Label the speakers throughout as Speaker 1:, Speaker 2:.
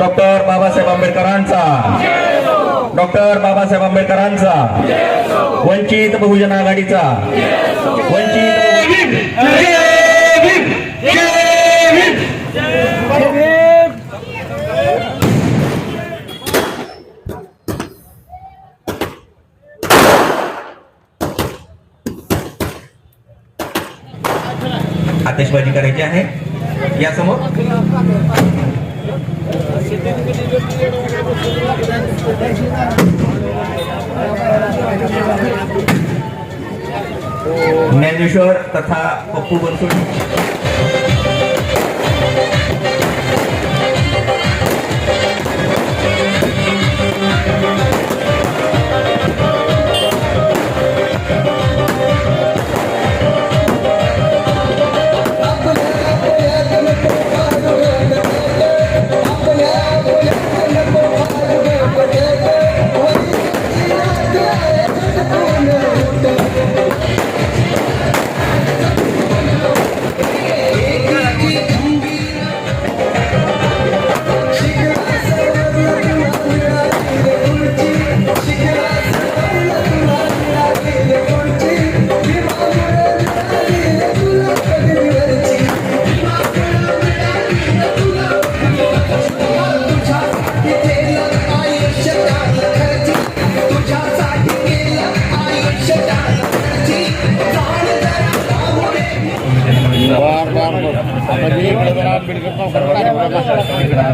Speaker 1: Doctor Babasaheb आंबेडकरांचा. Doctor Babasaheb आंबेडकरांचा. वंचित बहुजन आघाडीचा. वंचित आतिषबाजी करायची आहे. यासमोर ज्ञानेश्वर तथा पप्पू बनसोड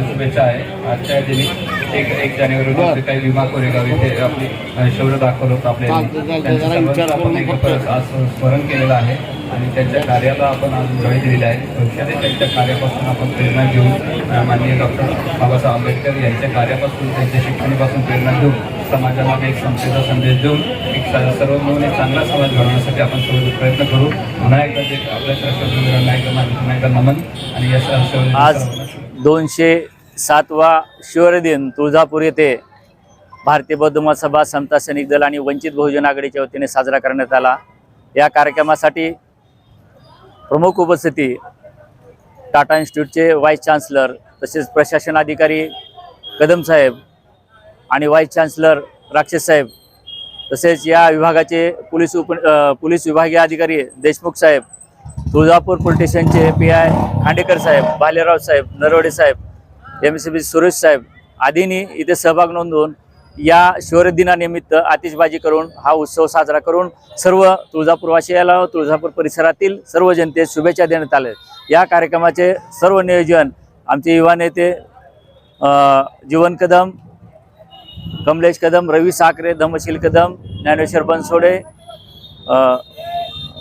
Speaker 2: शुभेच्छा आहे. आजच्या दिनी एक एक जानेवारी रोजी काही विमा कोरेगाव इथे आपली शौर्य दाखवलं होतं आपल्या त्यांचं सर्वांचं आपण एक परत आज स्मरण केलेलं आहे. आणि त्यांच्या कार्याला आपण आज उजळी दिलेली आहे. भविष्यात त्यांच्या कार्यापासून आपण प्रेरणा घेऊन माननीय डॉक्टर बाबासाहेब आंबेडकर यांच्या कार्यापासून त्यांच्या शिक्षणापासून प्रेरणा घेऊन समाजाला एक समतेचा संदेश देऊन एक सर्व मिळून एक चांगला समाज घडवण्यासाठी आपण सर्व प्रयत्न करू. पुन्हा एकदा जे आपल्या एकदा नमन आणि या
Speaker 3: आज दोनशे सातवा शिवरी दिन तुळजापूर येथे भारतीय बौद्ध महासभा समता सैनिक दल आणि वंचित बहुजन आघाडीच्या वतीने साजरा करण्यात आला. या कार्यक्रमासाठी प्रमुख उपस्थिती टाटा इन्स्टिट्यूटचे व्हाईस चान्सलर तसेच प्रशासन अधिकारी कदम साहेब आणि व्हाईस चान्सलर राक्षस साहेब तसेच या विभागाचे पोलीस उप पोलीस विभागीय अधिकारी देशमुख साहेब तुळजापूर पोलीस स्टेशनचे पी आय खांडेकर साहेब भालेराव साहेब नरवडे साहेब एम सी बी सुरेश साहेब आदींनी इथे सहभाग नोंदवून या शौर्य दिनानिमित्त आतिषबाजी करून हा उत्सव साजरा करून सर्व तुळजापूरवासियाला तुळजापूर परिसरातील सर्व जनतेस शुभेच्छा देण्यात आल्या. या कार्यक्रमाचे सर्व नियोजन आमचे युवा नेते जीवन कदम कमलेश कदम रवी साखरे धमशील कदम ज्ञानेश्वर बनसोडे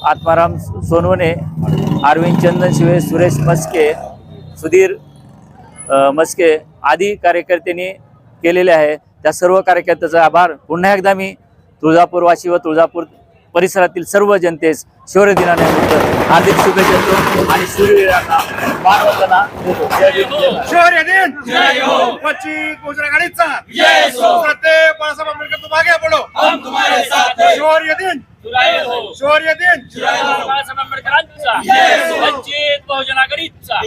Speaker 3: आत्माराम सोनवणे अरविंद चंदन शिवे सुरेश मस्के सुधीर मस्के आदी कार्यकर्त्यांनी केलेले आहे. त्या सर्व कार्यकर्त्याचा आभार. पुन्हा एकदा मी तुळजापूरवासी व तुळजापूर परिसरातील सर्व जनतेस शौर्य दिनानिमित्त हार्दिक शुभेच्छा देतो आणि सूर्यवीरांना मानवताना देतो.
Speaker 4: शौर्य दिन! बाळासाहेब आंबेडकर
Speaker 5: हैं
Speaker 4: शौर्य दिन!
Speaker 5: हो
Speaker 4: शौर्य दिन!
Speaker 5: बाळासाहेब आंबेडकरांचा. वंचित बहुजन आघाडीचा.